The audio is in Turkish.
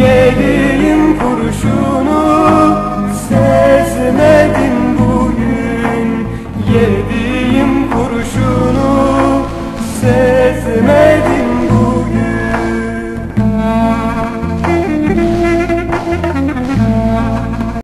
yedi